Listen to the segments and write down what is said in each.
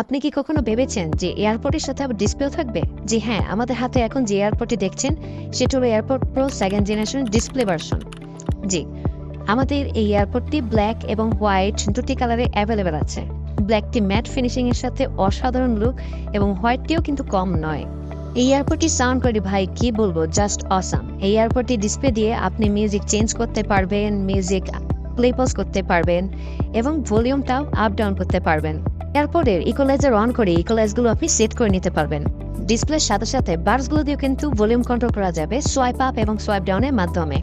আপনি কি কখনো ভেবেছেন যে এয়ারপোর্টের সাথে আবার ডিসপ্লেও থাকবে? জি হ্যাঁ আমাদের হাতে এখন যে এয়ারপোর্টটি দেখছেন, সেটা হলো AirPods pro second generation display version জি, আমাদের এই এয়ারপোর্টটি ব্ল্যাক এবং হোয়াইট দুটি কালারে অ্যাভেলেবেল আছে। ব্ল্যাকটি ম্যাট ফিনিশিং এর সাথে অসাধারণ লুক এবং হোয়াইটটিও কিন্তু কম নয়। এই এয়ারপোর্টটি সাউন্ড করে ভাই, কি বলব? জাস্ট অসাম এই এয়ারপোর্টটি ডিসপ্লে দিয়ে আপনি মিউজিক চেঞ্জ করতে পারবেন মিউজিক প্লে পজ করতে পারবেন এবং ভলিউমটাও আপ ডাউন করতে পারবেন। এয়ারপোর্টের ইকোলাইজার অন করে ইকোলাইজগুলো আপনি সেট করে নিতে পারবেন। ডিসপ্লের সাথে সাথে বার্সগুলো দিয়েও কিন্তু ভলিউম কন্ট্রোল করা যাবে সোয়াইপ আপ এবং সোয়াইপ ডাউনের মাধ্যমে।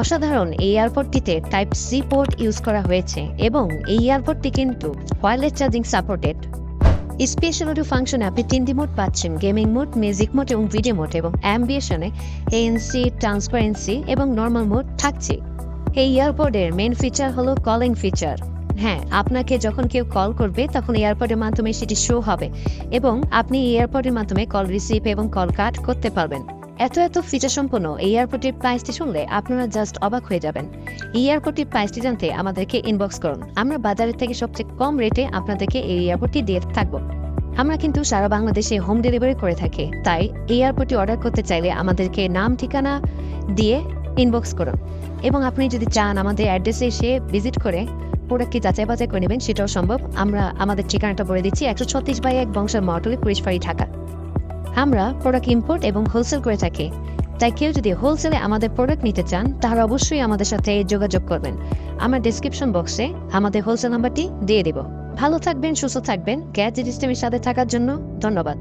অসাধারণ, এই এয়ারপোর্টটিতে টাইপ সি পোর্ট ইউজ করা হয়েছে এবং এই এয়ারপোর্টটি কিন্তু wireless charging supported special audio ফাংশনে আপনি তিনটি মোড পাচ্ছেন গেমিং মোড মিউজিক মোড এবং ভিডিও মোড এবং অ্যাম্বিয়েশনে এএনসি ট্রান্সপারেন্সি এবং নর্মাল মোড থাকছে। এই এয়ারপোর্টের মেন ফিচার হলো কলিং ফিচার হ্যাঁ আপনাকে যখন কেউ কল করবে, তখন এয়ারপোর্টের মাধ্যমে সেটি শো হবে এবং আপনি এই এয়ারপোর্টের মাধ্যমে কল রিসিভ এবং কল কাট করতে পারবেন। এত এত ফিচার সম্পন্ন এই এয়ারপোর্টের প্রাইসটি শুনলে আপনারা জাস্ট অবাক হয়ে যাবেন। এই এয়ারপোর্টের প্রাইসটি জানতে আমাদেরকে ইনবক্স করুন। আমরা বাজারের থেকে সবচেয়ে কম রেটে আপনাদেরকে এই এয়ারপোর্টটি দিয়ে থাকব। আমরা কিন্তু সারা বাংলাদেশে হোম ডেলিভারি করে থাকি, তাই এই এয়ারপোর্টটি অর্ডার করতে চাইলে আমাদেরকে নাম, ঠিকানা দিয়ে ইনবক্স করুন। এবং আপনি যদি চান আমাদের অ্যাড্রেসে এসে ভিজিট করে প্রোডাক্টটি যাচাই বাছাই করে নেবেন, সেটাও সম্ভব। আমরা আমাদের ঠিকানাটা বলে দিচ্ছি, একশো ছত্রিশ বাই এক বংশের মটলে পুলিশবাড়ি ঢাকা। আমরা প্রোডাক্ট ইম্পোর্ট এবং হোলসেল করে থাকি। তাই কেউ যদি হোলসেলে আমাদের প্রোডাক্ট নিতে চান, তাহলে অবশ্যই আমাদের সাথে যোগাযোগ করবেন। আমার ডিসক্রিপশন বক্সে আমাদের হোলসেল নাম্বারটি দিয়ে দেব। ভালো থাকবেন, সুস্থ থাকবেন। গ্যাজেট সিস্টেমের সাথে থাকার জন্য ধন্যবাদ।